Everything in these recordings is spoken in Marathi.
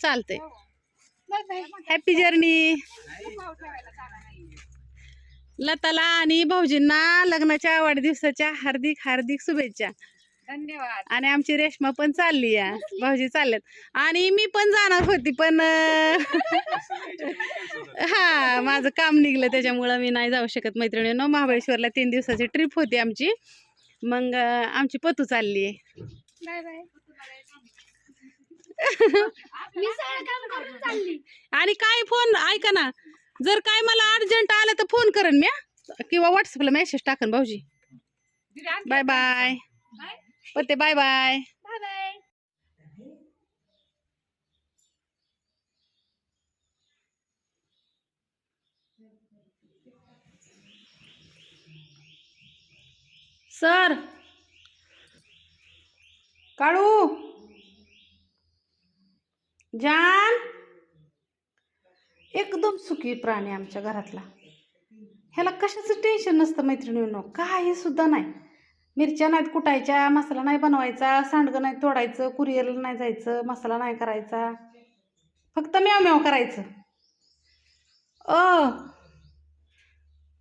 चालतंय. बाय बाय हॅपी जर्नी नाही लताला आणि भाऊजींना लग्नाच्या वाढदिवसाच्या हार्दिक हार्दिक शुभेच्छा. धन्यवाद. आणि आमची रेश्मा पण चालली या. भाऊजी चाललेत. आणि मी पण जाणार होती पण हा माझं काम निघलं त्याच्यामुळं मी नाही जाऊ शकत मैत्रिणीनं. महाबळेश्वरला तीन दिवसाची ट्रिप होती आमची. मग आमची पतू चालली आहे बाय बाय मी सगळं काम करून चालली आणि काय फोन ऐका ना. जर काय मला अर्जंट आलं तर फोन करेन मी. किंवा व्हॉट्सअपला मेसेज टाकन भाऊजी. बाय बाय पते bye bye bye bye sir. Kalu. जान. एकदम सुखी प्राणी आमच्या घरातला. ह्याला कशाचं टेन्शन नसतं मैत्रिणींनो? काही सुद्धा नाही. मिरच्या नाहीत कुटायच्या मसाला नाही बनवायचा सांडगं नाही तोडायचं कुरिअरला नाही जायचं मसाला नाही करायचा. फक्त म्याव म्याव करायचं. अ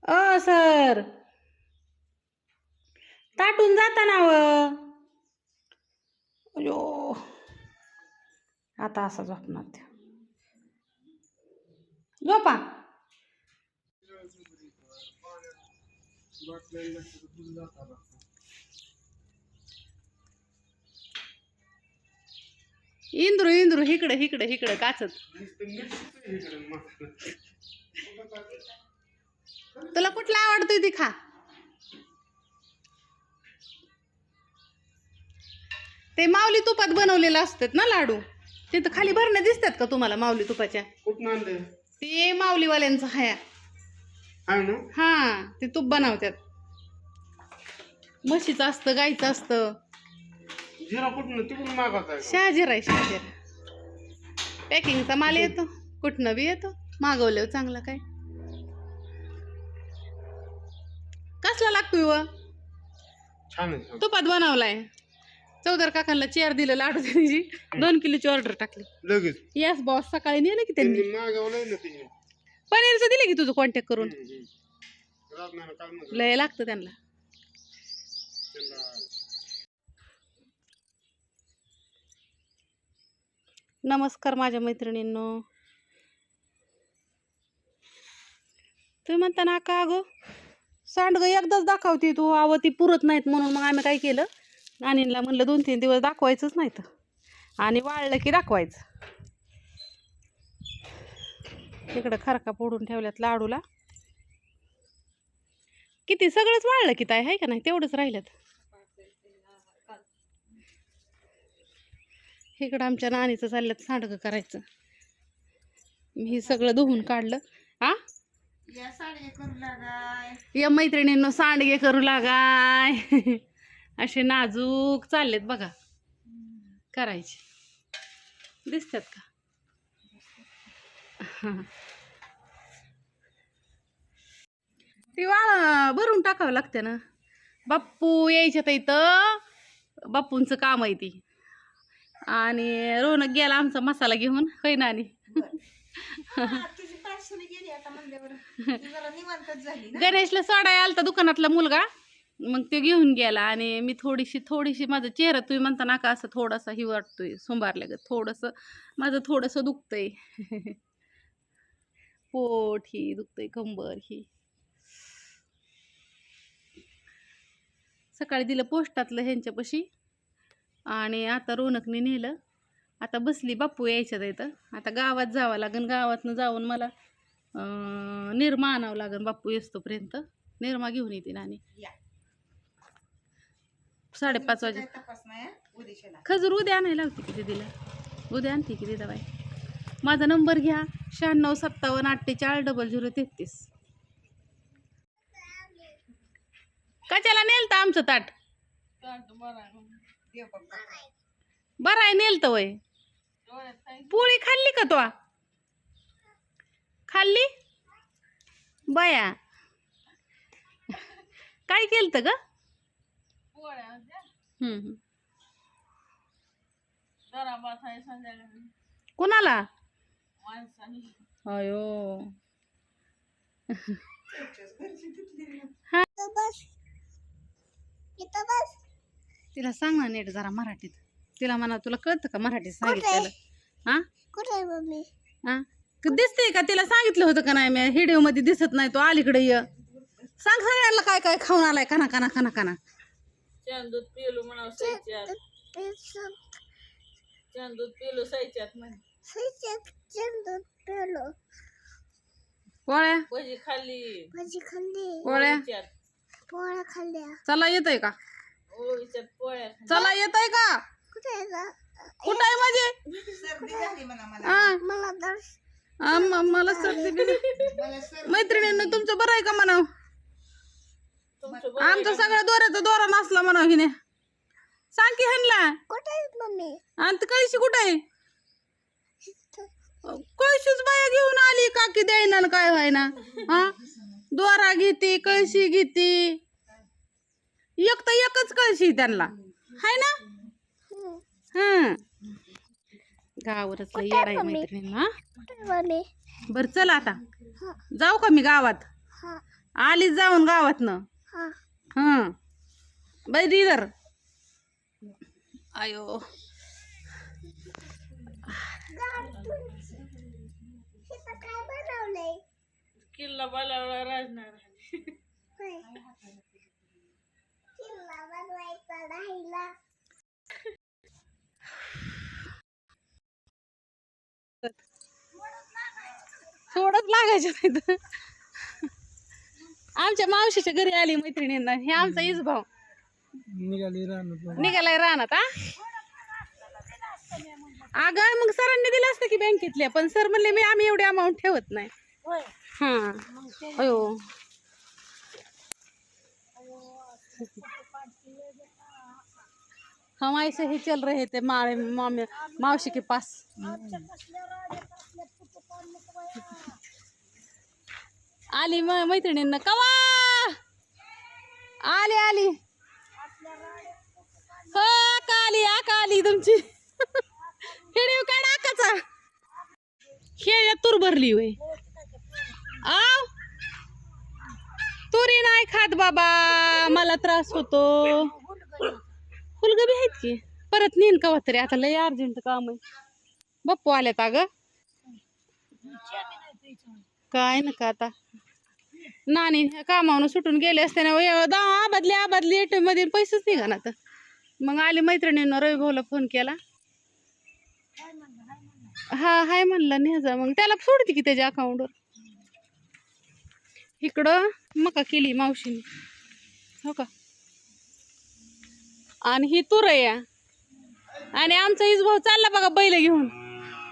अ सर. ताटून जाता ना व. अयो. आता असा झोपणार त्या झोपा. इंद्रू इंद्रू इकडे इकडे इकडे काचत. तुला कुठला आवडतोय ती खा. ते माऊली तुपात बनवलेलं असतात ना लाडू. ते तर खाली भरणे दिसतात का तुम्हाला माऊली तुपाच्या? कुठं आणले ते माऊलीवाल्यांचं हाया. आहे ना? हा ते तूप बनवतात. म्हशीचं असतं गाईचं असतं. जिरा कुठून? तिकडून मागवत आहे शहाजीर आहे शहाजीर. पॅकिंगचा माल येतो. कुठनं बी येतो. मागवल्यावर चांगला काय? कसला लागतोय व? छान आहे. तुपात बनवलाय. चौदार काकांना चेअर दिलं लाडू त्याची दोन किलोची ऑर्डर टाकली. लगेच. येस बॉस सकाळी नेलं की त्यांनी? मागवलंय ना ते पनीरचं दिलं की तुझं कॉन्टॅक्ट करून? राजनाला काय म्हणतात लय लागतं त्यांना. त्यांना नमस्कार माझ्या मैत्रिणींनो. तुम्ही म्हणता ना का अगं सांडगं एकदाच दाखवते तू अवं ती पुरत नाहीत म्हणून मग आम्ही काय केलं? नानींला म्हणलं दोन तीन दिवस दाखवायचंच नाही तर. आणि वाळलं की दाखवायचं. इकडं खरका फोडून ठेवल्यात लाडूला. किती सगळंच वाळलं की ताई आहे का नाही? तेवढंच राहिल्यात. इकडं आमच्या नानीचं चालल्यात सांडगं करायचं. मी हे सगळं धुवून काढलं. आ? या मैत्रिणींनो सांडगे करू लागाय. असे नाजूक चाललेत बघा. करायचे. दिसतात का? हा. ती वाळ भरून टाकावं लागते ना. बाप्पू यायच्यात इथं. बाप्पूंचं काम आहे ती. आणि रोनक गेला आमचा मसाला घेऊन. होय नानी? गणेशला सोडाय आलता दुकानातला मुलगा. मग ते घेऊन गेला आणि मी थोडीशी थोडीशी माझा चेहरा तुम्ही म्हणता नाका असं थोडासा ही वाटतोय सोंबारल्या ग थोडंसं माझं थोडंसं दुखतंय. पोट ही दुखतंय कंबर ही. सकाळी दिलं पोस्टातलं ह्यांच्यापाशी आणि आता रोनकने नेलं. आता बसली बापू यायच्यात इथं. आता गावात जावं लागेल गावातनं जाऊन मला निर्मा निरमा आणावं लागेल बापू येतोपर्यंत निरमा घेऊन येते या. साडेपाच वाजे. खजूर उद्या आणायला लावते की दिदीला. उद्या आणते की दिदा बाई. माझा नंबर घ्या. शहाण्णव सत्तावन्न अठ्ठेचाळीस डबल झिरो तेहतीस. कशाला नेलतं आमचं ताट? बरं आहे नेलतं वय. पोळी खाल्ली का तो? खाल्ली? बया. काय केलं ग? खराबात आहे संध्याकाळी. कोणाला? माणसाने. अयो. तिला सांग ना नीट जरा मराठीत. तिला म्हणा तुला कळतं का मराठीत सांगितलेलं? हा? कुठे मम्मी? हा? क- दिसते का तिला? सांगितलं होतं का नाही? मी व्हिडिओमध्ये दिसत नाही. तो अलीकडे ये. सांग सगळ्यांना काय काय खाऊन आलाय? काना काना काना काना छान दूध पिलो म्हणा सायच्यात छान दूध पिलो सायच्यात म्हण. पोळ्या. भजी खाल्ली. भाजी खाल्ली. पोळ्या. पोळ्या खाल्ल्या. चला येतय का? पोळ्या खाल्ल्या. चला येतय का? कुठे आहे? कुठं आहे माझे? हा. मला म- मला सर्दी बिदी मैत्रिणींना तुमचं बरं आहे का म्हणाव? आहे आमचा का? सगळ्या दोऱ्याचा दोरा नसला म्हणाव हिने. सांग की ह्यांना कुठे मम्मी? आणि ती कळशी कुठं आहे? कळशीच बाया घेऊन आली काकी द्यायना न काय व्हायना? हा? दोरा घेते कळशी घेते. एक तर एकच कळशी त्यांना. हाय ना? हं. गावावरच येड आहे बर चल आता. जाऊ का मी गावात? हा. आलीच जाऊन गावातनं. हा. हं बाई दिदर आयो. इथं काय बनवलंय किल्ला बालावळा राजणार. होय. किल्ला बनवायचा राहिला थोडंच लागायचं नाही तर. आमच्या मावशीच्या घरी आली मैत्रिणींना. हे आमचा इज भाऊ निघाली राहणार निघालाय हा? अगं मग सरांनी दिलं असतं की बँकेतल्या पण सर म्हणले मी आम्ही एवढी अमाऊंट ठेवत नाही. हा. अयो. हम ऐसे ही चल रहे थे मारे मामे मावशी के पास. आली म मैत्रिणींना. कवा? आली आली. हो का आली आका आली तुमची. हिडीव काय नाकाचा खेळ तूर भरली वय आव. तुरी नाही खात बाबा. मला त्रास होतो. फुलगबी आहेत की? परत नेन कवा तरी. आता लय अर्जंट काम आहे. बप्पू आल्यात अगं. काय नका आता. नानी कामावून सुटून गेले असते ना वय- दहा आबादली आबादली एटीएममध्ये पैसेच निघा ना तर मग आली मैत्रिणीनं रवी भाऊला फोन केला. हा हाय म्हणलं न्याजा मग. त्याला सोडते की त्याच्या अकाउंटवर इकडं मका केली मावशीने. हो का? आणि ही तुरया. आणि आमचा इज भाऊ चालला बघा बैल घेऊन.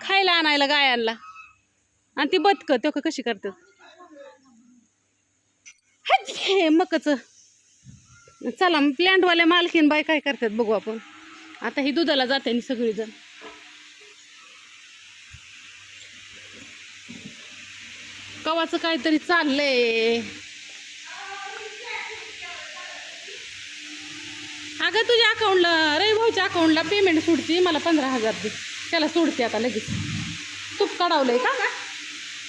खायला आणायला गायांना आणि ती बदक तो का कशी करतात हे मकच. चला मग प्लॅन्टवाल्या मालकीन बाय काय करतात बघू आपण. आता ही दुधाला जाते सगळीजण. कवाचं काहीतरी चाललंय. अगं तुझ्या अकाउंटला रविभाऊच्या अकाउंटला पेमेंट सुटते मला पंधरा हजार दे. त्याला सोडते आता लगेच. तूप काढवलंय का?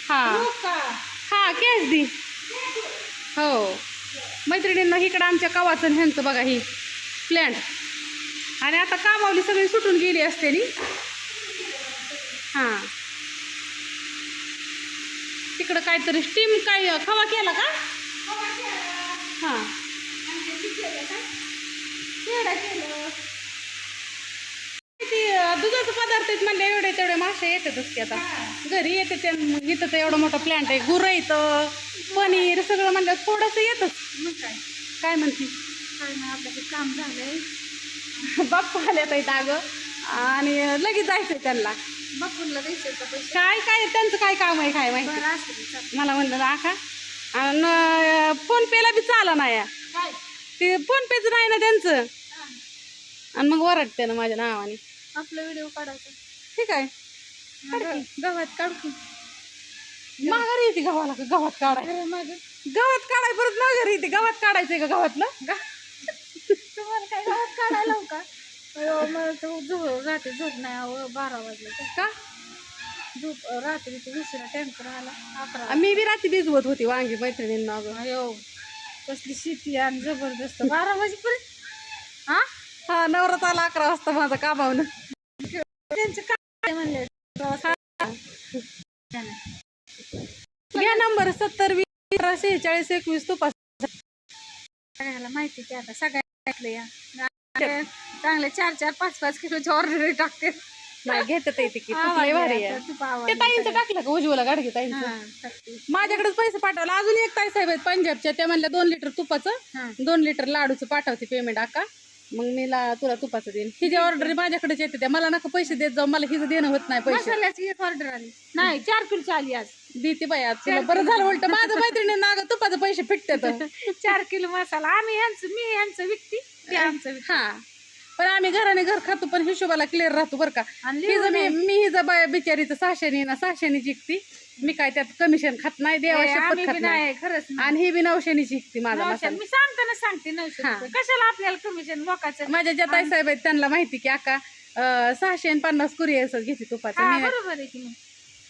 हा हा. कॅश दे. हो. मैत्रिणींना इकडं आमच्या कवाचं ह्यांचं बघा ही प्लॅन्ट आणि आता कामावली सगळी सुटून गेली असते नी. हां. तिकडं काहीतरी स्टीम काय खवा केला का? हां. दुधाचं पदार्थ आहेत म्हणले एवढे तेवढे मासे येतातच की आता. घरी येते ते मग इथं तर एवढं मोठं प्लॅन्ट आहे. गुरं येतं पनीर सगळं म्हणलं थोडंसं येतच. काय म्हणते? काय ना काम झालंय. बाप्पा आल्या ताईत अगं. आणि लगेच जायचंय त्यांना. बापूला द्यायचे का पैसे? काय काय त्यांचं काय काम आहे काय माहिती. मला म्हणलं आका आणि फोन पेला बी चाला नाही. ते फोन पेच नाही ना त्यांचं. आणि मग वरडते ना माझ्या नावाने. आपला व्हिडिओ काढायचा. ठीक आहे. गव्हात काढ माघारी येते गव्हाला का? गव्हात काढाय. माझं गव्हात काढाय परत माघारी येते. गव्हात काढायचंय का गव्हातलं? तुम्हाला काय गव्हात काढायला लावू का? मला तर झोप रात्री झोप नाही. बारा वाजले. का? झोप टँकर आला. अकरा मी बी रात्री भिजवत होती वांगी मैत्रिणींना अगं. अयो कसली शेती आणि जबरदस्त. बारा वाजेपर्यंत हा नवरात आला अकरा वाजता माझा कामावून त्यांचं काय म्हणले? घ्या नंबर सत्तर वीस अठरा शेहेचाळीस एकवीस तुपास. सगळ्याला माहिती की आता सगळ्या ऐकलं या. आणि चांगले चार चार पाच पाच किलोची ऑर्डर टाकते. घेतात येते की तूप लय भारी ते ताईंचं टाकलं का उज्ज्वला गाडगे ताईंचं? माझ्याकडेच पैसे पाठवले. अजून एक ताई साहेब आहेत पंजाबच्या त्या म्हणल्या दोन लिटर तुपाचं दोन लिटर लाडूचं पाठवते पेमेंट आका. मग मी ला तुला तुपाचं देईन. ही जी ऑर्डर माझ्याकडेच येते त्या. मला नका पैसे देत जाऊ. मला हिचं देणं होत नाही पैसे. मसाल्याची एक ऑर्डर आली. नाही चार किलोची आली आज. देते बाई आज. तुला बरं झालं उलट. माझं मैत्रिणींना अगं तुपाचं पैसे फिटतात. चार किलो मसाला. आम्ही यांचं मी यांचं विकती ते आमचं विकती. हा पण आम्ही घराने घर खातो पण हिशोबाला क्लिअर राहतो बरं का. आणि हिचं मी मी हिचं बाय बिचारीचं सहाशेनी ना सहाशेनी जिंकती मी काय त्यात कमिशन खात नाही देवा ए, शपथ खात नाही. नाही खरंच नाही. आणि ही बी नऊशेनी जिंकती माझा नऊशे- मसाला मी सांगताना सांगते नऊशे हा. रुपये. कशाला आपल्याला कमिशन लोकांचं? माझ्या ज्या ताई साहेब आहेत त्यांना माहिती की आका अं, सहाशे आणि पन्नास कुरिअर घेते तुपाचं. हा मी- बरोबर आहे की मग.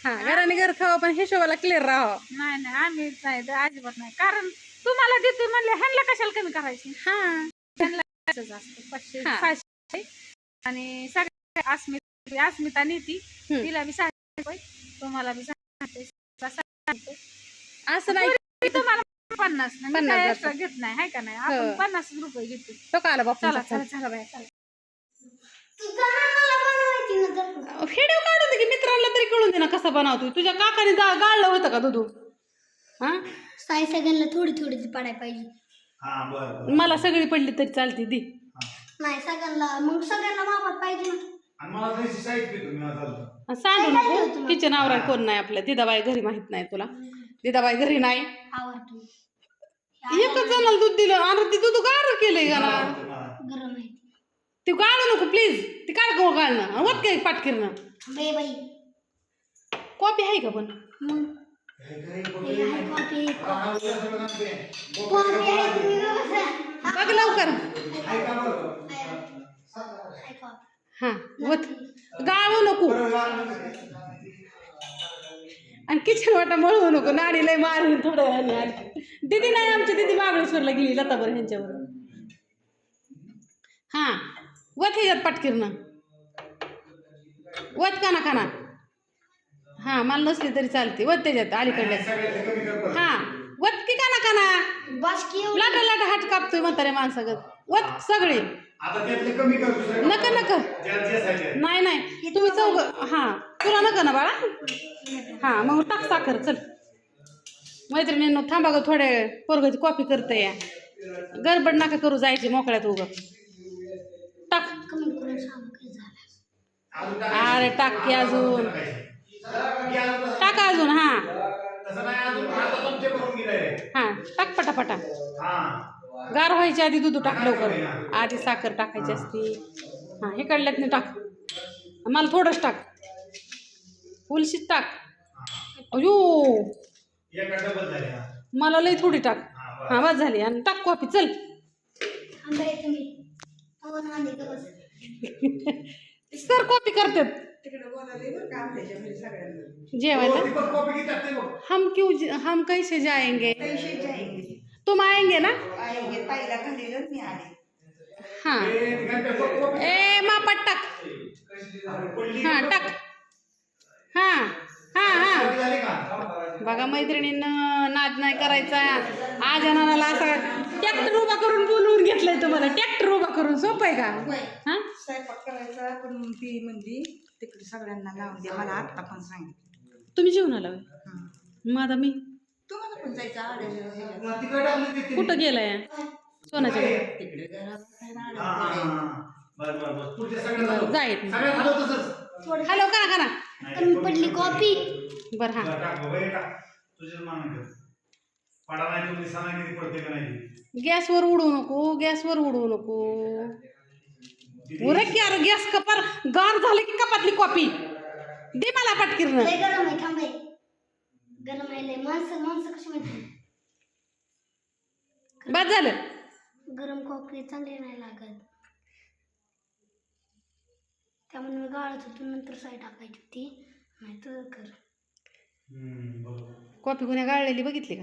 हा घराने घर खावं पण हिशोबाला क्लिअर राहावं. नाही नाही आम्ही नाही अजिबात नाही. कारण तुम्हाला देते म्हणले ह्यांना कशाला कमी करायची? हा. पाचशे हा. सहाशे आणि सगळ्या अस्मिता अस्मिता नेती. तिला बी सहाशे तुम्हाला बी सहाशे. असं नाही. तुम्हाला पन्नास. पन्नास घेत नाही. हाय का नाही? हो. आपण पन्नास रुपये घेतो. तो का आला बापू चला चला चला बाया चला. व्हिडिओ काढून दे की मित्रांना तरी कळून दे ना कसा बनवतो तुझ्या काकाने दा- गाळलं होतं का दुधू? हा? साई सगळ्यांना थोडी थोडी पडायला पाहिजे. हा बरं मला सगळी पडली तरी चालते दी. नाही सगळ्यांना मग सगळ्यांना मापात पाहिजे ना. आणि मला तशी साईज पे तुम्ही आता. आणि सांगू नको किचन आवराय कोण नाही आपल्या दिदाबाई घरी माहीत नाही तुला. दिदाबाई घरी नाही. आवडतो. एकच जणाला दूध दिलं. आणि ते दूध गार केलंय का ना. गरम आहे. ते गाळू नको प्लीज ते काढ गो गाळणं. वत काय पाटकिरणं बे बाई कॉपी आहे का पण? मग? हे बघा. बघ लवकर. हा वत गाळू नको. आणि किचन वाटा मळवू नको. नाडी लय मारी थोड्या वेळाने आली. दीदी नाही आमची दीदी महाबळेश्वरला गेली लताबर ह्यांच्यावर हा वत ह्याच्यात पाटकिरणं. वत काना काना. हा मला नसली तरी चालते. वत त्याच्यात अलीकडल्या. हा वत की काना काना? बस की एवढं. लाटा लाटा हात कापतोय म्हाताऱ्या माणसागत. वत सगळे. आता त्यातले कमी कर दुसरं नका नका. नाही नाही. तुम्ही चौघ हा तुला नका ना बाळा. हा मग टाक साखर चल. मैत्रिणींनो थांबा ग थोड्या वेळ. पोरगाची कॉफी करते या. गडबड नका करू जायची मोकळ्यात उग. टाक. कमी करून सांग किती झालं. अरे टाक की अजून. टाक अजून हा. नाही हा टाक पटापटा. हा. गार व्हायच्या आधी दूध टाक लवकर. आधी साखर टाकायची असती. हा हे काढल्यात टाक. मला थोडंच टाक. उलशीत टाक. अयो. मला लई थोडी टाक. हा, बस झाली. आणि टाक कॉफी चल. सर कॉफी करतात. जेवायला? हो, हम क्यों हम कैसे जाएंगे? तुम आएंगे ना? हाँ. ए, मापात टाक. हा टाक. हा हा हा. कॉपी झाली का? बघा मैत्रिणींनं नाद नाही करायचा. आज अनाला असा ट्रॅक्टर उभा करून बोलवून घेतलंय तुम्हाला. ट्रॅक्टर उभा करून सोपं आहे का? हा? स्वयंपाक करायचा पण ती म्हणली तिकडे सगळ्यांना लावून दे मला आत्ता पण सांगितलं. तुम्ही जेवण आला मग आता मी? तुम्हाला पण जायचं कुठं गेलाय? सोनाच्या घरी. तिकडे घरात हा, हा, हा. बरं, बरं, बरं. पुढचे सगळे बरं, झालं. जाईल. सगळे झालं तसंच. हॅलो करा? करा कमी पडली कॉफी. बरं हा बाबा, हे टाक. तुझ्याच मागणी कर. पडा नाही तुम्ही सणा किती पडते का नाही? गॅसवर उडवू नको गॅसवर उडवू नको. उरक की अरे गॅस कपार गार झालं की कपातली कॉपी. दे मला पटकिरण लय गरम आहे थांबे गरम आहे लय. माणसं माणसं कशी माहिती बस झालं. गरम कॉफी चांगली नाही लागत. त्यामुळे मी गाळत होतो नंतर साई टाकायची होती. नाही तर कर. कॉपी गुन्ह्या गाळलेली बघितली का?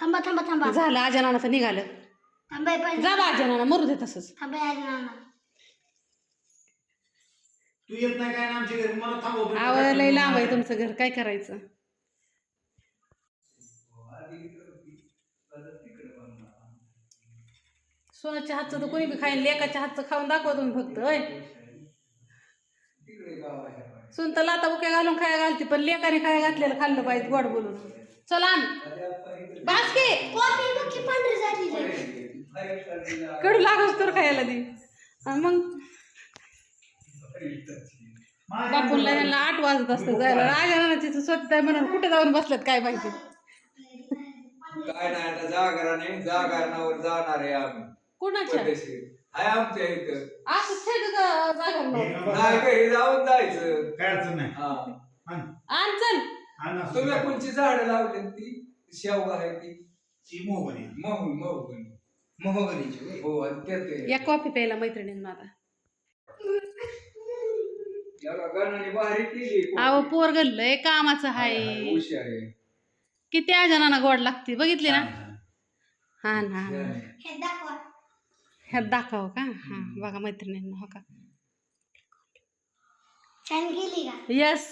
थांबा थांबा थांबा. झालं आजनानाचं निघालं. थांबा जा बा मरू दे तसंच. थांबा नाना. तू येत नाही काय ना आमच्या घरी? मला थांबव आव लय लांब आहे तुमचं घर. काय करायचं? सोनाच्या हातचं तर कोणी बी खाईन लेकाच्या हातचं खाऊन दाखवा तुम्ही फक्त होय. सुन तर लाता बुक्या घालून खाया घालते पण लेकाने खाया घातलेलं खाल्लं पाहिजे गोड बोलून. चला आण. पांढरी झाली कडू लागच तर खायला दे. आणि मग. बापूला यांना आठ वाजत असतं जायला. राजाना तिथं स्वतः म्हणून कुठे जाऊन बसल्यात काय माहिती? काय नाही आता जागरणावर जाणार आहे आम्ही. कुणाच्या? आहे आमच्या इथं. असं थेट जा- जागरणावर. नाही घरी जाऊन जायचं. काय अडचण नाही. हा. आण. आण चल. आण असं. तुम्ही कोणची झाडं लावली ती? शेवगा आहे ती. ती मोहबनी. महू महू मोहगनीची हो आणि त्यात आहे. या कॉफी प्यायला मैत्रिणींना आता याला गणाने भारी केली. अहो पोर गल्लय कामाचं हाय हुशार आहे. किती आजनाना गोड लागते बघितली ना. हा ना. हे दाखवा. ह्यात दाखव का? हा बघा मैत्रिणींना हो का? छान गेली का? यस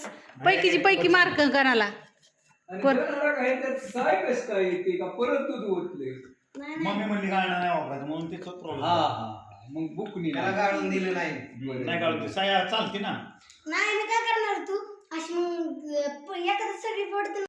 पैकीची पैकी मार्क कणाला आणि पर- गणाला काय त्यात साय कस काय येते का परत दूध ओतले? नाही मम्मी म्हणली गाणं नाही वापरायचं. म्हणून तिथं हा प्रॉब्लेम हा मग बुकनी त्याला दिलं नाही. नाही गाळते साया चालते ना? नाही मी काय करणार तू? अशी मग अं, प- एखादं सगळी पडते